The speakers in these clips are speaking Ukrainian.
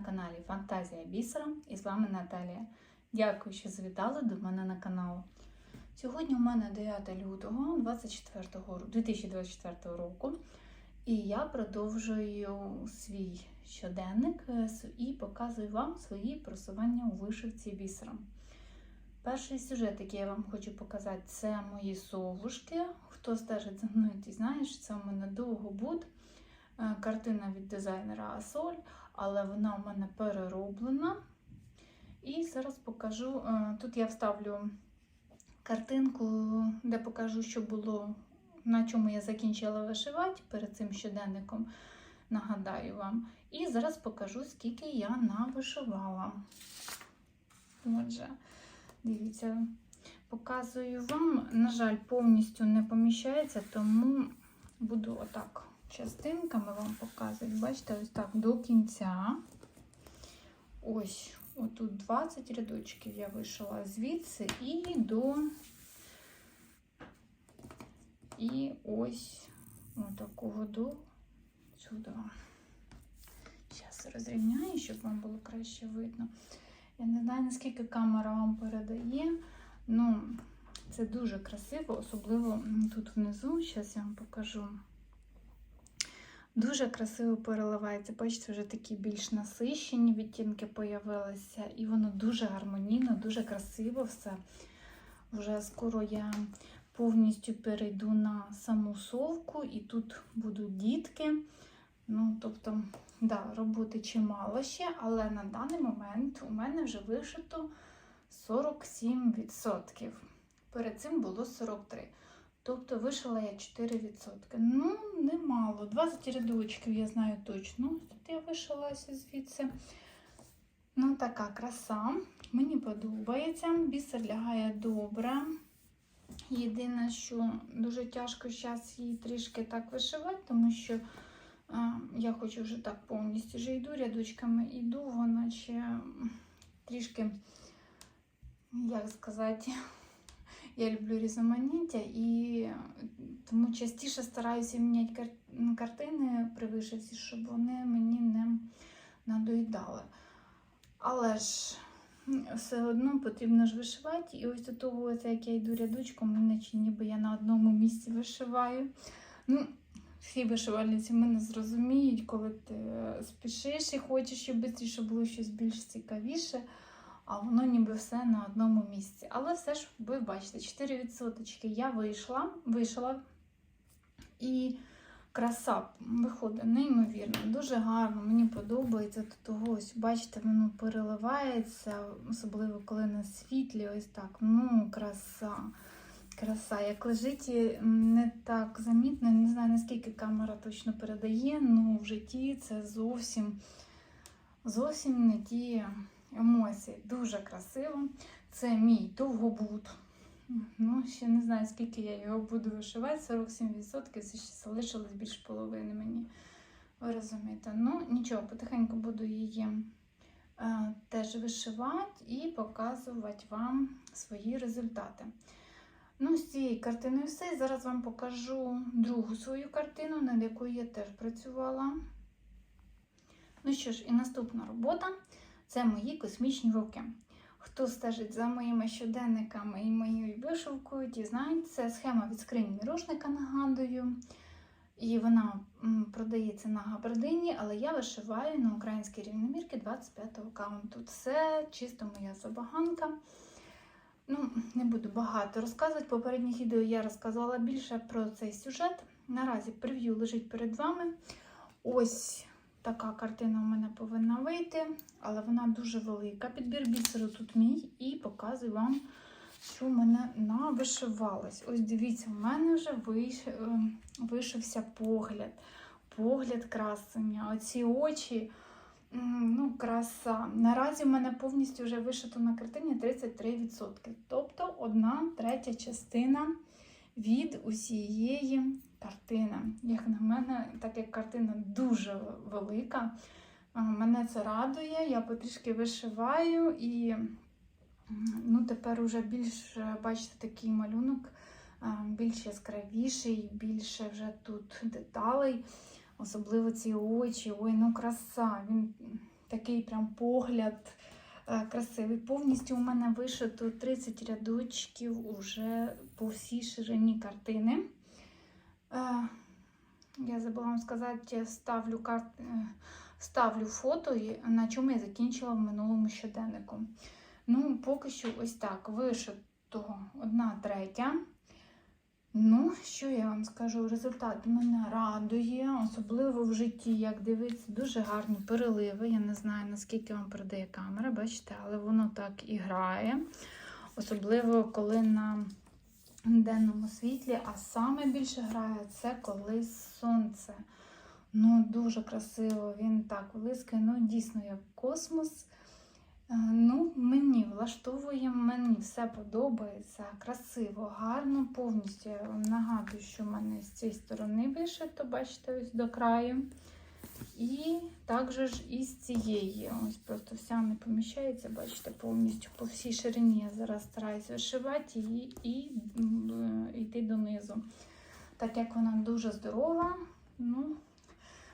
на каналі Фантазія бісером і з вами Наталія. Дякую, що завітали до мене на канал. Сьогодні у мене 9 лютого 2024 року, і я продовжую свій щоденник е, і показую вам свої просування у вишивці бісером. Перший сюжет, який я вам хочу показати, це мої совушки. Хто стежить за мною, ти знаєш, це у мене довгобуд. Е, Картина від дизайнера Асоль, але вона у мене перероблена. І зараз покажу. е, Тут я вставлю картинку, де покажу, що було, на чому я закінчила вишивати перед цим щоденником. Нагадаю вам. І зараз покажу, скільки я навишивала. Отже, дивіться, показую вам. На жаль, повністю не поміщається, тому буду отак частинками вам показувати. Бачите, ось так до кінця. Ось, отут 20 рядочків я вишила звідси і до. І ось отакого до сюди. Зараз розрівняю, щоб вам було краще видно. Я не знаю, наскільки камера вам передає. Ну, це дуже красиво, особливо тут внизу. Зараз я вам покажу. Дуже красиво переливається. Бачите, вже такі більш насищені відтінки появилися, і воно дуже гармонійно, дуже красиво все. Вже скоро я повністю перейду на саму совку, і тут будуть дітки. Ну, тобто, да, роботи чимало ще, але на даний момент у мене вже вишито 47%. Перед цим було 43%. Тобто вишила я 4%. Ну, немало. 20 рядочків, я знаю точно. Тут я вишилася звідси. Ну, така краса. Мені подобається. Бісер лягає добре. Єдине, що дуже тяжко зараз її трішки так вишивати, тому що а, я хочу вже так повністю вже йду рядочками, йду, вона ще трішки, як сказати, я люблю різноманіття і тому частіше стараюся міняти картини при вишивці, щоб вони мені не надоїдали. Але ж все одно потрібно ж вишивати. І ось до того, як я йду рядочком, чи ніби я на одному місці вишиваю. Ну, всі вишивальниці мене зрозуміють, коли ти е, спішиш і хочеш, щоб було щось більш цікавіше, а воно ніби все на одному місці. Але все ж ви бачите, 4% я вийшла, вишила. І краса виходить неймовірно, дуже гарно, мені подобається. До того ось, бачите, воно переливається, особливо коли на світлі, ось так. Ну, краса. Краса, як лежить, не так замітно, не знаю наскільки камера точно передає, але в житті це зовсім, зовсім не ті емоції. Дуже красиво. Це мій довгобуд. Ну, ще не знаю, скільки я його буду вишивати. 47% це ще залишилось більш половини мені. Ви розумієте? Ну, нічого, потихеньку буду її е, теж вишивати і показувати вам свої результати. Ну, з цією картиною все. Зараз вам покажу другу свою картину, над якою я теж працювала. Ну що ж, і наступна робота це мої космічні руки. Хто стежить за моїми щоденниками і моєю вишивкою, ті знають, це схема від скрині мірошника, нагадую. І вона продається на габардині, але я вишиваю на українській рівномірці 25-го каунту. Це чисто моя забаганка. Ну, не буду багато розказувати. В попередніх відео я розказувала більше про цей сюжет. Наразі прев'ю лежить перед вами. Ось така картина у мене повинна вийти, але вона дуже велика. Підбір бісеру тут мій, і показую вам, що в мене навишивалось. Ось дивіться, у мене вже виш... е, вишився погляд. Погляд красення. Оці очі. Ну, краса. Наразі в мене повністю вже вишито на картині 33%. Тобто одна третя частина від усієї картини. Як на мене, так як картина дуже велика, мене це радує. Я потрішки вишиваю і ну, тепер уже більш, бачите, такий малюнок більш яскравіший, більше вже тут деталей. Особливо ці очі. Ой, ну краса. Він такий прям погляд красивий. Повністю у мене вишито 30 рядочків уже по всій ширині картини. Е, Я забула вам сказати, ставлю, карт... е, ставлю фото, на чому я закінчила в минулому щоденнику. Ну, поки що ось так. Вишито одна третя. Ну, що я вам скажу? Результат мене радує, особливо в житті, як дивиться, дуже гарні переливи. Я не знаю, наскільки вам передає камера, бачите, але воно так і грає. Особливо, коли на денному світлі, а саме більше грає це коли сонце. Ну, дуже красиво, він так вилискає, ну, дійсно, як космос. Е, Ну, мені влаштовує, мені все подобається. Красиво, гарно, повністю. Нагадую, що в мене з цієї сторони вишито, бачите, ось до краю. І також ж і з цієї. Ось просто вся не поміщається, бачите, повністю по всій ширині. Я зараз стараюся вишивати її і е, йти донизу. Так як вона дуже здорова, ну,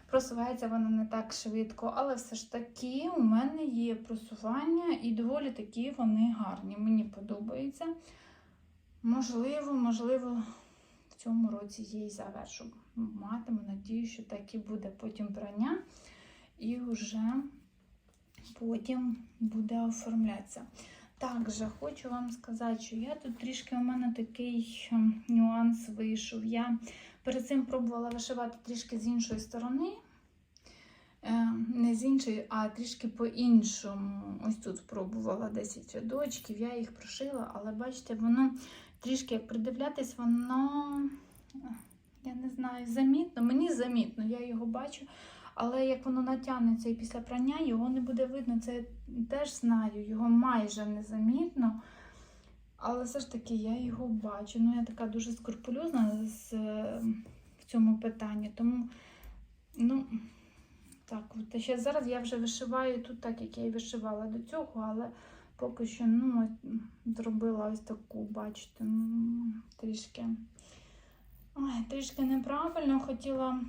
просувається вона не так швидко, але все ж таки у мене є просування і доволі такі вони гарні. Мені подобається. Можливо, можливо, в цьому році її завершу. Матиму надію, що так і буде потім прання, і вже потім буде оформлятися. Також хочу вам сказати, що я тут трішки у мене такий ем, нюанс вийшов. Я перед цим пробувала вишивати трішки з іншої сторони. Е, Не з іншої, а трішки по-іншому. Ось тут спробувала 10 рядочків, я їх прошила, але бачите, воно трішки як придивлятись, воно, я не знаю, замітно. Мені замітно, я його бачу. Але як воно натягнеться і після прання, його не буде видно. Це я теж знаю, його майже незамітно. Але все ж таки я його бачу. Ну, я така дуже скрупульозна з, в цьому питанні. Тому, ну, так, от ще зараз я вже вишиваю тут так, як я і вишивала до цього, але поки що ну, зробила ось таку, бачите, ну, трішки. Ой, трішки неправильно хотіла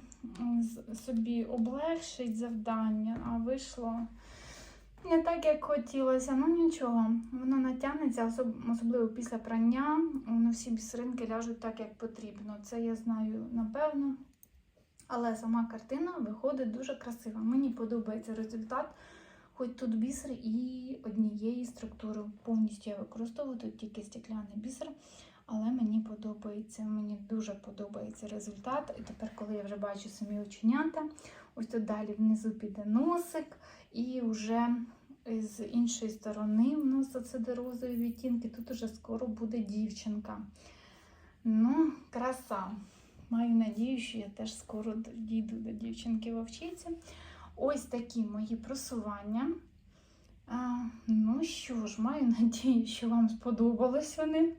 собі облегшити завдання, а вийшло не так, як хотілося. Ну нічого, воно натягнеться, особливо після прання. Воно всі бісеринки ляжуть так, як потрібно. Це я знаю напевно. Але сама картина виходить дуже красива. Мені подобається результат. Хоч тут бісер і однієї структури. Повністю я використовую тут тільки стекляний бісер. Але мені подобається, мені дуже подобається результат. І тепер, коли я вже бачу самі оченята, ось тут далі внизу піде носик, і вже з іншої сторони в нас оце розові відтінки. Тут уже скоро буде дівчинка. Ну, краса. Маю надію, що я теж скоро дійду до дівчинки вовчиці. Ось такі мої просування. Ну що ж, маю надію, що вам сподобались вони.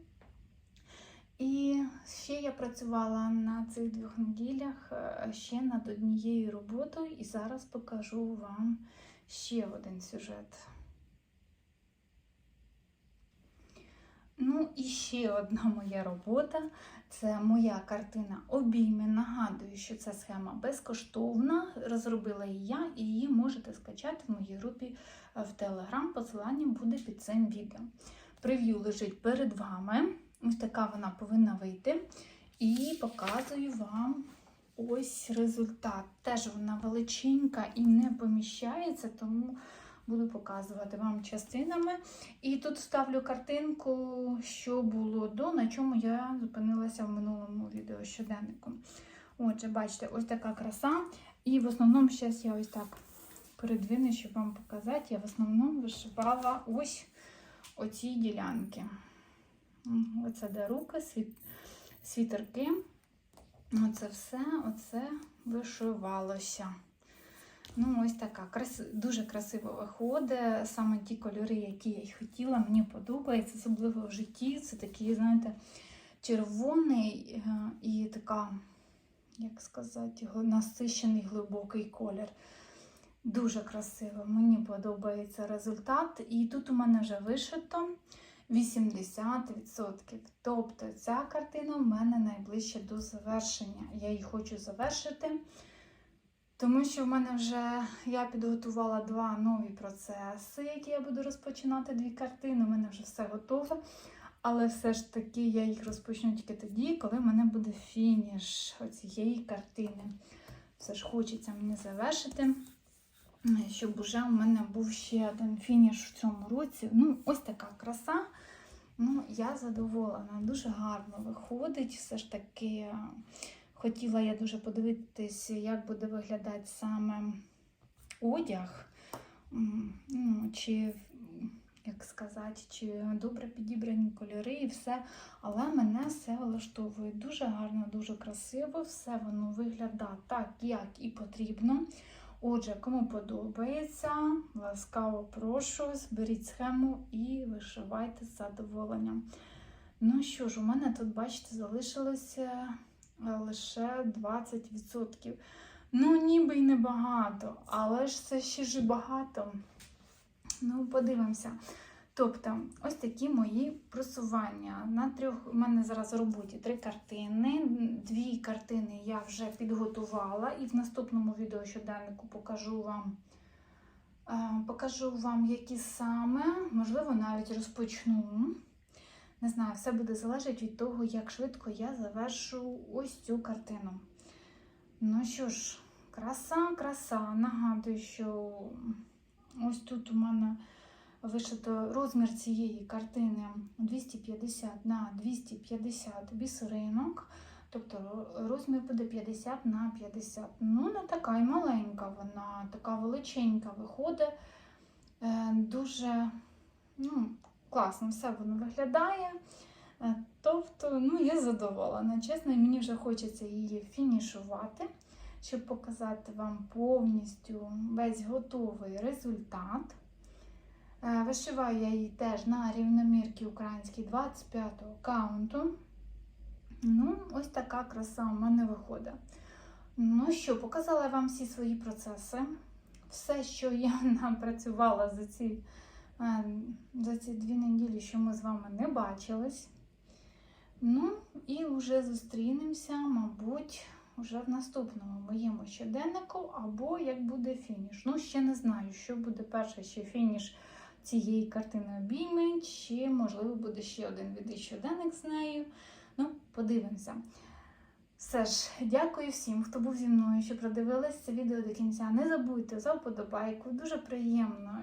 І ще я працювала на цих двох неділях е, ще над однією роботою, і зараз покажу вам ще один сюжет. Ну і ще одна моя робота це моя картина обійми. Нагадую, що ця схема безкоштовна. Розробила її я, і її можете скачати в моїй групі е, в Телеграм. Посилання буде під цим відео. Прев'ю лежить перед вами. Ось така вона повинна вийти. І показую вам ось результат. Теж вона величенька і не поміщається, тому буду показувати вам частинами. І тут ставлю картинку, що було до, на чому я зупинилася в минулому відео щоденнику. Отже, бачите, ось така краса. І в основному, зараз я ось так передвину, щоб вам показати. Я в основному вишивала ось оці ділянки. Оце де руки, світерки. Оце все, оце вишивалося. Ну, ось така. Дуже красиво виходить. Саме ті кольори, які я й хотіла, мені подобається, особливо в житті. Це такий, знаєте, червоний е, і така, як сказати, насичений глибокий колір. Дуже красиво, мені подобається результат. І тут у мене вже вишито 80%. Тобто ця картина в мене найближче до завершення. Я її хочу завершити Тому що в мене вже я підготувала два нові процеси, які я буду розпочинати, дві картини. У мене вже все готове. Але все ж таки я їх розпочну тільки тоді, коли в мене буде фініш цієї картини. Все ж хочеться мені завершити, щоб уже у мене був ще один фініш в цьому році. Ну, ось така краса. Ну, я задоволена, дуже гарно виходить. Все ж таки, хотіла я дуже подивитися, як буде виглядати саме одяг. Ну, чи, як сказати, чи добре підібрані кольори і все. Але мене все влаштовує дуже гарно, дуже красиво. Все воно виглядає так, як і потрібно. Отже, кому подобається, ласкаво прошу, зберіть схему і вишивайте з задоволенням. Ну що ж, у мене тут, бачите, залишилося лише 20%. Ну, ніби й небагато, але ж це ще ж багато. Ну, подивимося. Тобто, ось такі мої просування. На трьох у мене зараз в роботі три картини. Дві картини я вже підготувала, і в наступному відео щоденнику покажу вам. е, Покажу вам, які саме, можливо, навіть розпочну. Не знаю, все буде залежати від того, як швидко я завершу ось цю картину. Ну що ж, краса, краса. Нагадую, що ось тут у мене вишито розмір цієї картини 250 на 250 бісеринок. Тобто розмір буде 50 на 50. Ну, не така й маленька вона, така величенька виходить. Е, Дуже ну, класно все воно виглядає. Е, Тобто, ну, я задоволена. Чесно, і мені вже хочеться її фінішувати, щоб показати вам повністю весь готовий результат. Е, Вишиваю я її теж на рівномірці українській 25-го каунту. Ну, ось така краса у мене виходить. Ну що, показала я вам всі свої процеси. Все, що я напрацювала за ці, е, за ці дві неділі, що ми з вами не бачились. Ну, і вже зустрінемося, мабуть, вже в наступному моєму щоденнику, або як буде фініш. Ну, ще не знаю, що буде перше, ще фініш цієї картини обійми, чи, можливо, буде ще один відео щоденник з нею. Ну, подивимося. Все ж, дякую всім, хто був зі мною, що продивились це відео до кінця. Не забудьте за вподобайку. Дуже приємно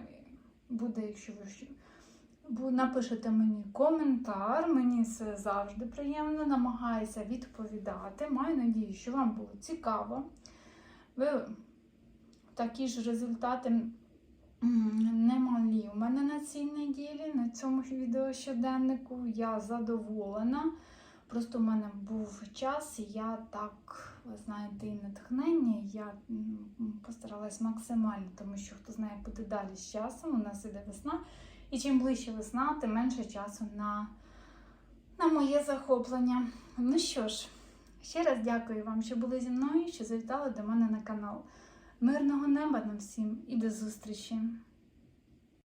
буде, якщо ви напишете мені коментар. Мені це завжди приємно. Намагаюся відповідати. Маю надію, що вам було цікаво. Ви такі ж результати немалі у мене на цій неділі, на цьому відео щоденнику. Я задоволена. Просто в мене був час, і я так, знаєте, і натхнення. Я постаралась максимально, тому що хто знає, буде далі з часом. У нас іде весна. І чим ближче весна, тим менше часу на, на моє захоплення. Ну що ж, ще раз дякую вам, що були зі мною, що завітали до мене на канал. Мирного неба нам всім і до зустрічі!